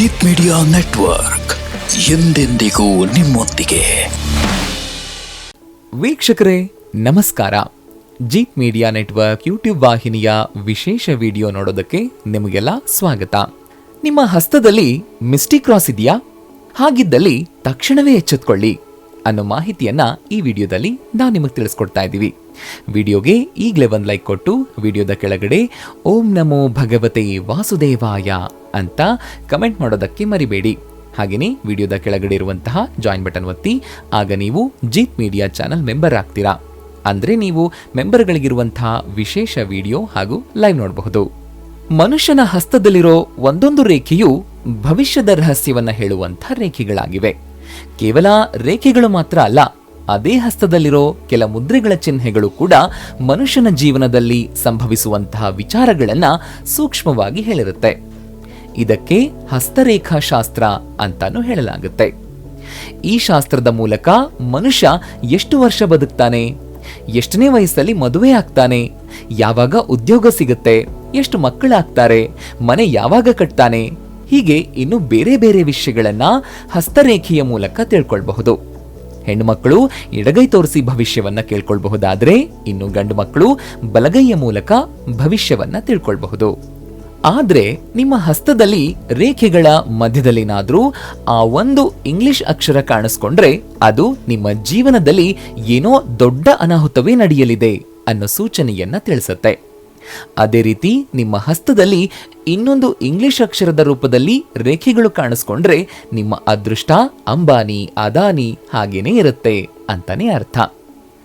Jeet media network ಎಂದೆಂದಿಗೂ ನಿಮ್ಮೊಂದಿಗೆ. ವೀಕ್ಷಕರೇ, ನಮಸ್ಕಾರ. ಜೀತ್ ಮೀಡಿಯಾ ನೆಟ್ವರ್ಕ್ ಯೂಟ್ಯೂಬ್ ವಾಹಿನಿಯ ವಿಶೇಷ ವಿಡಿಯೋ ನೋಡೋದಕ್ಕೆ ನಿಮಗೆಲ್ಲ ಸ್ವಾಗತ. ನಿಮ್ಮ ಹಸ್ತದಲ್ಲಿ ಮಿಸ್ಟಿ ಕ್ರಾಸ್ ಇದೆಯಾ? ಹಾಗಿದ್ದಲ್ಲಿ ತಕ್ಷಣವೇ ಎಚ್ಚೆತ್ಕೊಳ್ಳಿ ಅನ್ನೋ ಮಾಹಿತಿಯನ್ನ ಈ ವಿಡಿಯೋದಲ್ಲಿ ನಾವು ನಿಮಗೆ ತಿಳಿಸ್ಕೊಡ್ತಾ ಇದ್ದೀವಿ ವಿಡಿಯೋಗೆ ಈಗಲೇ ಒಂದು ಲೈಕ್ ಕೊಟ್ಟು ವಿಡಿಯೋದ ಕೆಳಗಡೆ ಓಂ ನಮೋ ಭಗವತೆ ವಾಸುದೇವಾಯ ಅಂತ ಕಮೆಂಟ್ ಮಾಡೋದಕ್ಕೆ ಮರಿಬೇಡಿ. ಹಾಗೆಯೇ ವಿಡಿಯೋದ ಕೆಳಗಡೆ ಇರುವಂತಹ ಜಾಯಿನ್ ಬಟನ್ ಒತ್ತಿ, ಆಗ ನೀವು ಜೀತ್ ಮೀಡಿಯಾ ಚಾನಲ್ ಮೆಂಬರ್ ಆಗ್ತೀರಾ. ಅಂದರೆ ನೀವು ಮೆಂಬರ್ಗಳಿಗಿರುವಂತಹ ವಿಶೇಷ ವಿಡಿಯೋ ಹಾಗೂ ಲೈವ್ ನೋಡಬಹುದು. ಮನುಷ್ಯನ ಹಸ್ತದಲ್ಲಿರೋ ಒಂದೊಂದು ರೇಖೆಯು ಭವಿಷ್ಯದ ರಹಸ್ಯವನ್ನು ಹೇಳುವಂಥ ರೇಖೆಗಳಾಗಿವೆ. ಕೇವಲ ರೇಖೆಗಳು ಮಾತ್ರ ಅಲ್ಲ ಅದೇ ಹಸ್ತದಲ್ಲಿರೋ ಕೆಲ ಮುದ್ರೆಗಳ ಚಿಹ್ನೆಗಳು ಕೂಡ ಮನುಷ್ಯನ ಜೀವನದಲ್ಲಿ ಸಂಭವಿಸುವಂತಹ ವಿಚಾರಗಳನ್ನ ಸೂಕ್ಷ್ಮವಾಗಿ ಹೇಳಿರುತ್ತೆ. ಇದಕ್ಕೆ ಹಸ್ತರೇಖಾಶಾಸ್ತ್ರ ಅಂತಾನೂ ಹೇಳಲಾಗುತ್ತೆ. ಈ ಶಾಸ್ತ್ರದ ಮೂಲಕ ಮನುಷ್ಯ ಎಷ್ಟು ವರ್ಷ ಬದುಕ್ತಾನೆ? ಎಷ್ಟನೇ ವಯಸ್ಸಲ್ಲಿ ಮದುವೆ ಆಗ್ತಾನೆ? ಯಾವಾಗ ಉದ್ಯೋಗ ಸಿಗುತ್ತೆ? ಎಷ್ಟು ಮಕ್ಕಳಾಗ್ತಾರೆ? ಮನೆ ಯಾವಾಗ ಕಟ್ತಾನೆ? ಹೀಗೆ ಇನ್ನು ಬೇರೆ ಬೇರೆ ವಿಷಯಗಳನ್ನ ಹಸ್ತರೇಖೆಯ ಮೂಲಕ ತಿಳ್ಕೊಳ್ಬಹುದು. ಹೆಣ್ಣು ಮಕ್ಕಳು ಎಡಗೈ ತೋರಿಸಿ ಭವಿಷ್ಯವನ್ನ ಕೇಳ್ಕೊಳ್ಬಹುದಾದ್ರೆ ಇನ್ನು ಗಂಡು ಮಕ್ಕಳು ಬಲಗೈಯ ಮೂಲಕ ಭವಿಷ್ಯವನ್ನ ತಿಳ್ಕೊಳ್ಬಹುದು. ಆದ್ರೆ ನಿಮ್ಮ ಹಸ್ತದಲ್ಲಿ ರೇಖೆಗಳ ಮಧ್ಯದಲ್ಲಿನಾದರೂ ಆ ಒಂದು ಇಂಗ್ಲಿಷ್ ಅಕ್ಷರ ಕಾಣಿಸ್ಕೊಂಡ್ರೆ ಅದು ನಿಮ್ಮ ಜೀವನದಲ್ಲಿ ಏನೋ ದೊಡ್ಡ ಅನಾಹುತವೇ ನಡೆಯಲಿದೆ ಅನ್ನೋ ಸೂಚನೆಯನ್ನ ತಿಳಿಸುತ್ತೆ. ಅದೇ ರೀತಿ ನಿಮ್ಮ ಹಸ್ತದಲ್ಲಿ ಇನ್ನೊಂದು ಇಂಗ್ಲಿಷ್ ಅಕ್ಷರದ ರೂಪದಲ್ಲಿ ರೇಖೆಗಳು ಕಾಣಿಸ್ಕೊಂಡ್ರೆ ನಿಮ್ಮ ಅದೃಷ್ಟ ಅಂಬಾನಿ, ಅದಾನಿ ಹಾಗೇನೇ ಇರುತ್ತೆ ಅಂತಾನೆ ಅರ್ಥ.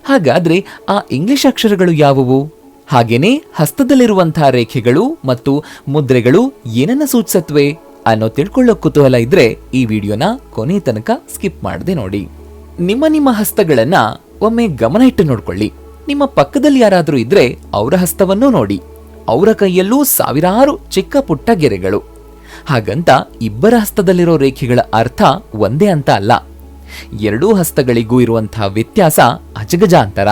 ಹಾಗಾದ್ರೆ ಆ ಇಂಗ್ಲಿಷ್ ಅಕ್ಷರಗಳು ಯಾವುವು? ಹಾಗೇನೆ ಹಸ್ತದಲ್ಲಿರುವಂತಹ ರೇಖೆಗಳು ಮತ್ತು ಮುದ್ರೆಗಳು ಏನನ್ನ ಸೂಚಿಸತ್ವೆ ಅನ್ನೋ ತಿಳ್ಕೊಳ್ಳೋ ಕುತೂಹಲ ಇದ್ರೆ ಈ ವಿಡಿಯೋನ ಕೊನೆ ತನಕ ಸ್ಕಿಪ್ ಮಾಡದೆ ನೋಡಿ. ನಿಮ್ಮ ನಿಮ್ಮ ಹಸ್ತಗಳನ್ನ ಒಮ್ಮೆ ಗಮನ ಇಟ್ಟು ನೋಡ್ಕೊಳ್ಳಿ. ನಿಮ್ಮ ಪಕ್ಕದಲ್ಲಿ ಯಾರಾದರೂ ಇದ್ರೆ ಅವರ ಹಸ್ತವನ್ನೂ ನೋಡಿ. ಅವರ ಕೈಯಲ್ಲೂ ಸಾವಿರಾರು ಚಿಕ್ಕ ಪುಟ್ಟ ಗೆರೆಗಳು. ಹಾಗಂತ ಇಬ್ಬರ ಹಸ್ತದಲ್ಲಿರೋ ರೇಖೆಗಳ ಅರ್ಥ ಒಂದೇ ಅಂತ ಅಲ್ಲ. ಎರಡೂ ಹಸ್ತಗಳಿಗೂ ಇರುವಂತಹ ವ್ಯತ್ಯಾಸ ಅಜಗಜಾಂತರ.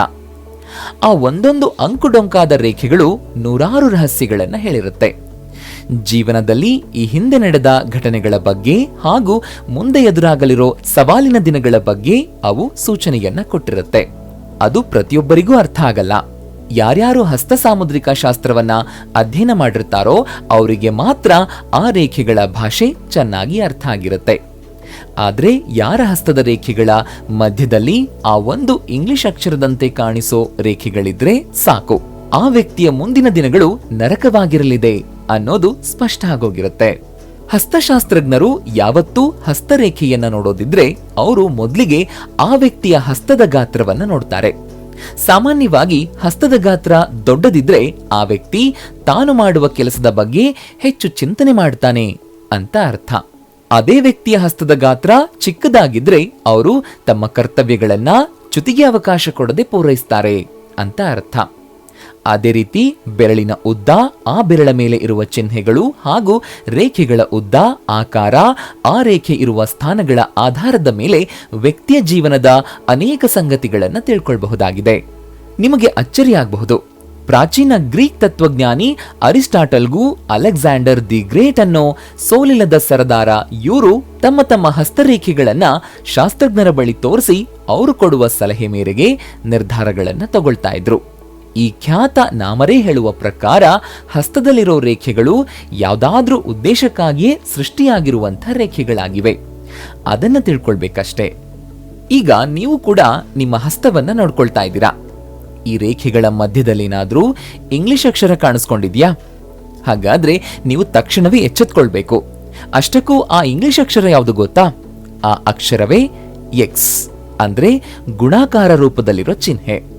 ಆ ಒಂದೊಂದು ಅಂಕುಡೊಂಕಾದ ರೇಖೆಗಳು ನೂರಾರು ರಹಸ್ಯಗಳನ್ನು ಹೇಳಿರುತ್ತೆ. ಜೀವನದಲ್ಲಿ ಈ ಹಿಂದೆ ನಡೆದ ಘಟನೆಗಳ ಬಗ್ಗೆ ಹಾಗೂ ಮುಂದೆ ಎದುರಾಗಲಿರೋ ಸವಾಲಿನ ದಿನಗಳ ಬಗ್ಗೆ ಅವು ಸೂಚನೆಯನ್ನ ಕೊಟ್ಟಿರುತ್ತೆ. ಅದು ಪ್ರತಿಯೊಬ್ಬರಿಗೂ ಅರ್ಥ ಆಗಲ್ಲ. ಯಾರ್ಯಾರು ಹಸ್ತ ಸಾಮುದ್ರಿಕ ಶಾಸ್ತ್ರವನ್ನ ಅಧ್ಯಯನ ಮಾಡಿರ್ತಾರೋ ಅವರಿಗೆ ಮಾತ್ರ ಆ ರೇಖೆಗಳ ಭಾಷೆ ಚೆನ್ನಾಗಿ ಅರ್ಥ ಆಗಿರುತ್ತೆ. ಆದ್ರೆ ಯಾರ ಹಸ್ತದ ರೇಖೆಗಳ ಮಧ್ಯದಲ್ಲಿ ಆ ಒಂದು ಇಂಗ್ಲಿಷ್ ಅಕ್ಷರದಂತೆ ಕಾಣಿಸೋ ರೇಖೆಗಳಿದ್ರೆ ಸಾಕು. ಆ ವ್ಯಕ್ತಿಯ ಮುಂದಿನ ದಿನಗಳು ನರಕವಾಗಿರಲಿದೆ ಅನ್ನೋದು ಸ್ಪಷ್ಟ ಆಗೋಗಿರುತ್ತೆ. ಹಸ್ತಶಾಸ್ತ್ರಜ್ಞರು ಯಾವತ್ತೂ ಹಸ್ತರೇಖೆಯನ್ನ ನೋಡೋದಿದ್ರೆ ಅವರು ಮೊದಲಿಗೆ ಆ ವ್ಯಕ್ತಿಯ ಹಸ್ತದ ಗಾತ್ರವನ್ನ ನೋಡ್ತಾರೆ. ಸಾಮಾನ್ಯವಾಗಿ ಹಸ್ತದ ಗಾತ್ರ ದೊಡ್ಡದಿದ್ರೆ ಆ ವ್ಯಕ್ತಿ ತಾನು ಮಾಡುವ ಕೆಲಸದ ಬಗ್ಗೆ ಹೆಚ್ಚು ಚಿಂತನೆ ಮಾಡ್ತಾನೆ ಅಂತ ಅರ್ಥ. ಅದೇ ವ್ಯಕ್ತಿಯ ಹಸ್ತದ ಗಾತ್ರ ಚಿಕ್ಕದಾಗಿದ್ರೆ ಅವರು ತಮ್ಮ ಕರ್ತವ್ಯಗಳನ್ನ ಚ್ಯುತಿಗೆ ಅವಕಾಶ ಕೊಡದೆ ಪೂರೈಸ್ತಾರೆ ಅಂತ ಅರ್ಥ. ಅದೇ ರೀತಿ ಬೆರಳಿನ ಉದ್ದ, ಆ ಬೆರಳ ಮೇಲೆ ಇರುವ ಚಿಹ್ನೆಗಳು ಹಾಗೂ ರೇಖೆಗಳ ಉದ್ದ, ಆಕಾರ, ಆ ರೇಖೆ ಇರುವ ಸ್ಥಾನಗಳ ಆಧಾರದ ಮೇಲೆ ವ್ಯಕ್ತಿಯ ಜೀವನದ ಅನೇಕ ಸಂಗತಿಗಳನ್ನು ತಿಳ್ಕೊಳ್ಬಹುದಾಗಿದೆ. ನಿಮಗೆ ಅಚ್ಚರಿಯಾಗಬಹುದು. ಪ್ರಾಚೀನ ಗ್ರೀಕ್ ತತ್ವಜ್ಞಾನಿ ಅರಿಸ್ಟಾಟಲ್ಗೂ ಅಲೆಕ್ಸಾಂಡರ್ ದಿ ಗ್ರೇಟ್ ಅನ್ನೋ ಸೋಲಿಲ್ಲದ ಸರದಾರ ಇವರು ತಮ್ಮ ತಮ್ಮ ಹಸ್ತರೇಖೆಗಳನ್ನು ಶಾಸ್ತ್ರಜ್ಞರ ಬಳಿ ತೋರಿಸಿ ಅವರು ಕೊಡುವ ಸಲಹೆ ಮೇರೆಗೆ ನಿರ್ಧಾರಗಳನ್ನು ತಗೊಳ್ತಾ ಇದ್ರು. ಈ ಖ್ಯಾತ ನಾಮರೇ ಹೇಳುವ ಪ್ರಕಾರ ಹಸ್ತದಲ್ಲಿರೋ ರೇಖೆಗಳು ಯಾವುದಾದ್ರೂ ಉದ್ದೇಶಕ್ಕಾಗಿಯೇ ಸೃಷ್ಟಿಯಾಗಿರುವಂಥ ರೇಖೆಗಳಾಗಿವೆ. ಅದನ್ನು ತಿಳ್ಕೊಳ್ಬೇಕಷ್ಟೇ. ಈಗ ನೀವು ಕೂಡ ನಿಮ್ಮ ಹಸ್ತವನ್ನ ನೋಡ್ಕೊಳ್ತಾ ಇದ್ದೀರಾ. ಈ ರೇಖೆಗಳ ಮಧ್ಯದಲ್ಲೇನಾದ್ರೂ ಇಂಗ್ಲಿಷ್ ಅಕ್ಷರ ಕಾಣಿಸ್ಕೊಂಡಿದ್ಯಾ? ಹಾಗಾದ್ರೆ ನೀವು ತಕ್ಷಣವೇ ಎಚ್ಚೆತ್ಕೊಳ್ಬೇಕು. ಅಷ್ಟಕ್ಕೂ ಆ ಇಂಗ್ಲಿಷ್ ಅಕ್ಷರ ಯಾವುದು ಗೊತ್ತಾ? ಆ ಅಕ್ಷರವೇ ಎಕ್ಸ್ ಅಂದ್ರೆ ಗುಣಾಕಾರ ರೂಪದಲ್ಲಿರೋ ಚಿಹ್ನೆ.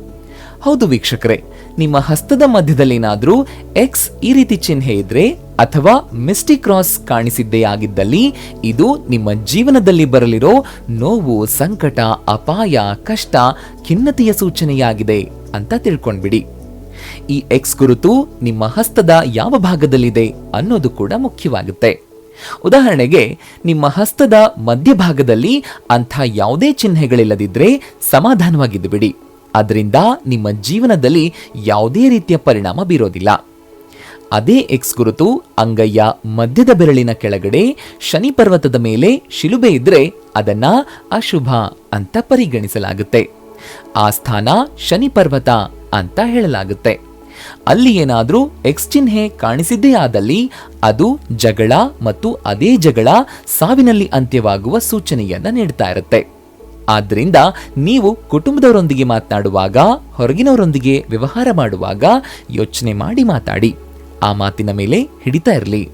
ಹೌದು ವೀಕ್ಷಕರೇ, ನಿಮ್ಮ ಹಸ್ತದ ಮಧ್ಯದಲ್ಲೇನಾದರೂ ಎಕ್ಸ್ ಈ ರೀತಿ ಚಿಹ್ನೆ ಇದ್ರೆ ಅಥವಾ ಮಿಸ್ಟಿ ಕ್ರಾಸ್ ಕಾಣಿಸಿದ್ದೇ ಆಗಿದ್ದಲ್ಲಿ ಇದು ನಿಮ್ಮ ಜೀವನದಲ್ಲಿ ಬರಲಿರೋ ನೋವು, ಸಂಕಟ, ಅಪಾಯ, ಕಷ್ಟ, ಖಿನ್ನತೆಯ ಸೂಚನೆಯಾಗಿದೆ ಅಂತ ತಿಳ್ಕೊಂಡ್ಬಿಡಿ. ಈ ಎಕ್ಸ್ ಗುರುತು ನಿಮ್ಮ ಹಸ್ತದ ಯಾವ ಭಾಗದಲ್ಲಿದೆ ಅನ್ನೋದು ಕೂಡ ಮುಖ್ಯವಾಗುತ್ತೆ. ಉದಾಹರಣೆಗೆ, ನಿಮ್ಮ ಹಸ್ತದ ಮಧ್ಯಭಾಗದಲ್ಲಿ ಅಂಥ ಯಾವುದೇ ಚಿಹ್ನೆಗಳಿಲ್ಲದಿದ್ರೆ ಸಮಾಧಾನವಾಗಿದ್ದು ಬಿಡಿ ಅದರಿಂದ ನಿಮ್ಮ ಜೀವನದಲ್ಲಿ ಯಾವುದೇ ರೀತಿಯ ಪರಿಣಾಮ ಬೀರೋದಿಲ್ಲ. ಅದೇ ಎಕ್ಸ್ ಗುರುತು ಅಂಗಯ್ಯ ಮಧ್ಯದ ಬೆರಳಿನ ಕೆಳಗಡೆ ಶನಿ ಪರ್ವತದ ಮೇಲೆ ಶಿಲುಬೆ ಇದ್ರೆ ಅದನ್ನ ಅಶುಭ ಅಂತ ಪರಿಗಣಿಸಲಾಗುತ್ತೆ. ಆ ಸ್ಥಾನ ಶನಿ ಪರ್ವತ ಅಂತ ಹೇಳಲಾಗುತ್ತೆ. ಅಲ್ಲಿ ಏನಾದರೂ ಎಕ್ಸ್ ಚಿಹ್ನೆ ಕಾಣಿಸಿದ್ದೇ ಆದಲ್ಲಿ ಅದು ಜಗಳ ಮತ್ತು ಅದೇ ಜಗಳ ಸಾವಿನಲ್ಲಿ ಅಂತ್ಯವಾಗುವ ಸೂಚನೆಯನ್ನ ನೀಡ್ತಾ ಇರುತ್ತೆ. ಆದ್ರಿಂದ ನೀವು ಕುಟುಂಬದವರೊಂದಿಗೆ ಮಾತನಾಡುವಾಗ, ಹೊರಗಿನವರೊಂದಿಗೆ ವ್ಯವಹಾರ ಮಾಡುವಾಗ ಯೋಚನೆ ಮಾಡಿ ಮಾತಾಡಿ. ಆ ಮಾತಿನ ಮೇಲೆ ಹಿಡಿತಾ ಇರಲಿ.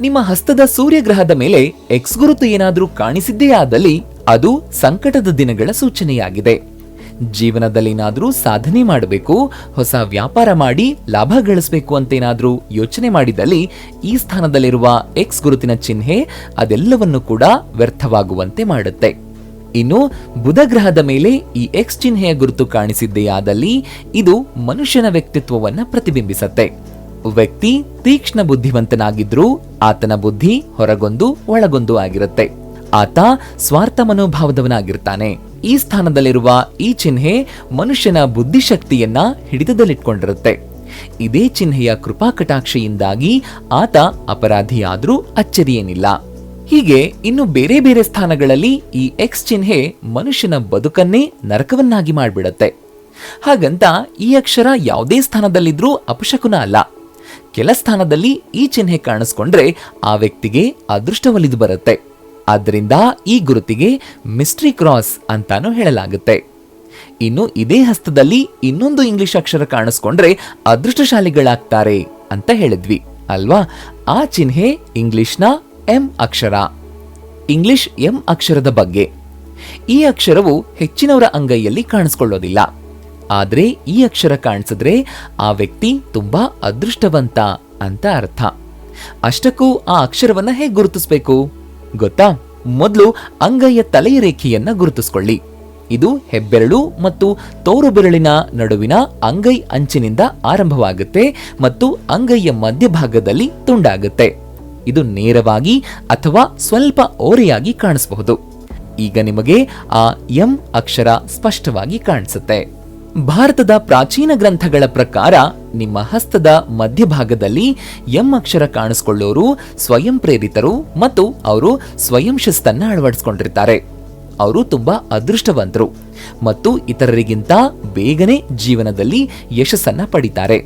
ನಿಮ್ಮ ಹಸ್ತದ ಸೂರ್ಯಗ್ರಹದ ಮೇಲೆ ಎಕ್ಸ್ ಗುರುತು ಏನಾದರೂ ಕಾಣಿಸಿದ್ದೇ ಆದಲ್ಲಿ ಅದು ಸಂಕಟದ ದಿನಗಳ ಸೂಚನೆಯಾಗಿದೆ. ಜೀವನದಲ್ಲೇನಾದರೂ ಸಾಧನೆ ಮಾಡಬೇಕು, ಹೊಸ ವ್ಯಾಪಾರ ಮಾಡಿ ಲಾಭ ಗಳಿಸಬೇಕು ಅಂತೇನಾದರೂ ಯೋಚನೆ ಮಾಡಿದಲ್ಲಿ ಈ ಸ್ಥಾನದಲ್ಲಿರುವ ಎಕ್ಸ್ ಗುರುತಿನ ಚಿಹ್ನೆ ಅದೆಲ್ಲವನ್ನು ಕೂಡ ವ್ಯರ್ಥವಾಗುವಂತೆ ಮಾಡುತ್ತೆ. ಇನ್ನು ಬುಧ ಗ್ರಹದ ಮೇಲೆ ಈ ಎಕ್ಸ್ ಚಿಹ್ನೆಯ ಗುರುತು ಕಾಣಿಸಿದ್ದೆಯಾದಲ್ಲಿ ಇದು ಮನುಷ್ಯನ ವ್ಯಕ್ತಿತ್ವವನ್ನ ಪ್ರತಿಬಿಂಬಿಸತ್ತೆ. ವ್ಯಕ್ತಿ ತೀಕ್ಷ್ಣ ಬುದ್ಧಿವಂತನಾಗಿದ್ರೂ ಆತನ ಬುದ್ಧಿ ಹೊರಗೊಂದು ಒಳಗೊಂದು ಆಗಿರುತ್ತೆ. ಆತ ಸ್ವಾರ್ಥ ಮನೋಭಾವದವನಾಗಿರ್ತಾನೆ. ಈ ಸ್ಥಾನದಲ್ಲಿರುವ ಈ ಚಿಹ್ನೆ ಮನುಷ್ಯನ ಬುದ್ಧಿಶಕ್ತಿಯನ್ನ ಹಿಡಿತದಲ್ಲಿಟ್ಕೊಂಡಿರುತ್ತೆ. ಇದೇ ಚಿಹ್ನೆಯ ಕೃಪಾ ಕಟಾಕ್ಷೆಯಿಂದಾಗಿ ಆತ ಅಪರಾಧಿಯಾದ್ರೂ ಅಚ್ಚರಿಯೇನಿಲ್ಲ. ಹೀಗೆ ಇನ್ನು ಬೇರೆ ಬೇರೆ ಸ್ಥಾನಗಳಲ್ಲಿ ಈ ಎಕ್ಸ್ ಚಿಹ್ನೆ ಮನುಷ್ಯನ ಬದುಕನ್ನೇ ನರಕವನ್ನಾಗಿ ಮಾಡಿಬಿಡತ್ತೆ. ಹಾಗಂತ ಈ ಅಕ್ಷರ ಯಾವುದೇ ಸ್ಥಾನದಲ್ಲಿದ್ರೂ ಅಪಶಕುನ ಅಲ್ಲ. ಕೆಲ ಸ್ಥಾನದಲ್ಲಿ ಈ ಚಿಹ್ನೆ ಕಾಣಿಸ್ಕೊಂಡ್ರೆ ಆ ವ್ಯಕ್ತಿಗೆ ಅದೃಷ್ಟ ಒಲಿದು ಬರುತ್ತೆ. ಆದ್ದರಿಂದ ಈ ಗುರುತಿಗೆ ಮಿಸ್ಟ್ರಿ ಕ್ರಾಸ್ ಅಂತಾನೂ ಹೇಳಲಾಗುತ್ತೆ. ಇನ್ನು ಇದೇ ಹಸ್ತದಲ್ಲಿ ಇನ್ನೊಂದು ಇಂಗ್ಲಿಷ್ ಅಕ್ಷರ ಕಾಣಿಸ್ಕೊಂಡ್ರೆ ಅದೃಷ್ಟಶಾಲಿಗಳಾಗ್ತಾರೆ ಅಂತ ಹೇಳಿದ್ವಿ, ಅಲ್ವಾ? ಆ ಚಿಹ್ನೆ ಇಂಗ್ಲಿಷ್ನ ಎಂ ಅಕ್ಷರ. ಇಂಗ್ಲಿಷ್ ಎಂ ಅಕ್ಷರದ ಬಗ್ಗೆ. ಈ ಅಕ್ಷರವು ಹೆಚ್ಚಿನವರ ಅಂಗೈಯಲ್ಲಿ ಕಾಣಿಸ್ಕೊಳ್ಳೋದಿಲ್ಲ. ಆದರೆ ಈ ಅಕ್ಷರ ಕಾಣಿಸಿದ್ರೆ ಆ ವ್ಯಕ್ತಿ ತುಂಬಾ ಅದೃಷ್ಟವಂತ ಅಂತ ಅರ್ಥ. ಅಷ್ಟಕ್ಕೂ ಆ ಅಕ್ಷರವನ್ನ ಹೇಗೆ ಗುರುತಿಸಬೇಕು? ಗೊತ್ತಾ? ಮೊದಲು ಅಂಗೈಯ ತಲೆಯ ರೇಖೆಯನ್ನ ಗುರುತಿಸ್ಕೊಳ್ಳಿ. ಇದು ಹೆಬ್ಬೆರಳು ಮತ್ತು ತೋರು ಬೆರಳಿನ ನಡುವಿನ ಅಂಗೈ ಅಂಚಿನಿಂದ ಆರಂಭವಾಗುತ್ತೆ ಮತ್ತು ಅಂಗೈಯ ಮಧ್ಯಭಾಗದಲ್ಲಿ ತುಂಡಾಗುತ್ತೆ. ಇದು ನೇರವಾಗಿ ಅಥವಾ ಸ್ವಲ್ಪ ಓರೆಯಾಗಿ ಕಾಣಿಸಬಹುದು. ಈಗ ನಿಮಗೆ ಆ ಎಂ ಅಕ್ಷರ ಸ್ಪಷ್ಟವಾಗಿ ಕಾಣಿಸುತ್ತೆ. ಭಾರತದ ಪ್ರಾಚೀನ ಗ್ರಂಥಗಳ ಪ್ರಕಾರ ನಿಮ್ಮ ಹಸ್ತದ ಮಧ್ಯಭಾಗದಲ್ಲಿ ಎಂ ಅಕ್ಷರ ಕಾಣಿಸ್ಕೊಳ್ಳೋರು ಸ್ವಯಂ ಪ್ರೇರಿತರು ಮತ್ತು ಅವರು ಸ್ವಯಂ ಶಿಸ್ತನ್ನ ಅಳವಡಿಸಿಕೊಂಡಿರ್ತಾರೆ. ಅವರು ತುಂಬಾ ಅದೃಷ್ಟವಂತರು ಮತ್ತು ಇತರರಿಗಿಂತ ಬೇಗನೆ ಜೀವನದಲ್ಲಿ ಯಶಸ್ಸನ್ನ ಪಡಿತಾರೆ.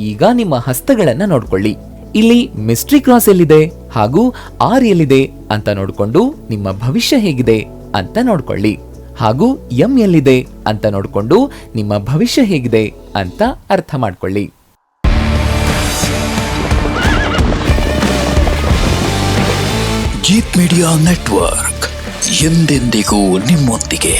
ಈಗ ನಿಮ್ಮ ಹಸ್ತಗಳನ್ನು ನೋಡ್ಕೊಳ್ಳಿ. ಇಲ್ಲಿ ಮಿಸ್ಟ್ರಿ ಕ್ರಾಸ್ ಎಲ್ಲಿದೆ ಹಾಗೂ ಆರ್ ಎಲ್ಲಿದೆ ಅಂತ ನೋಡಿಕೊಂಡು ನಿಮ್ಮ ಭವಿಷ್ಯ ಹೇಗಿದೆ ಅಂತ ನೋಡ್ಕೊಳ್ಳಿ. ಹಾಗೂ ಎಂ ಎಲ್ಲಿದೆ ಅಂತ ನೋಡಿಕೊಂಡು ನಿಮ್ಮ ಭವಿಷ್ಯ ಹೇಗಿದೆ ಅಂತ ಅರ್ಥ ಮಾಡ್ಕೊಳ್ಳಿ. ಜೀತ್ ಮೀಡಿಯಾ ನೆಟ್ವರ್ಕ್ ಎಂದೆಂದಿಗೂ ನಿಮ್ಮೊಂದಿಗೆ.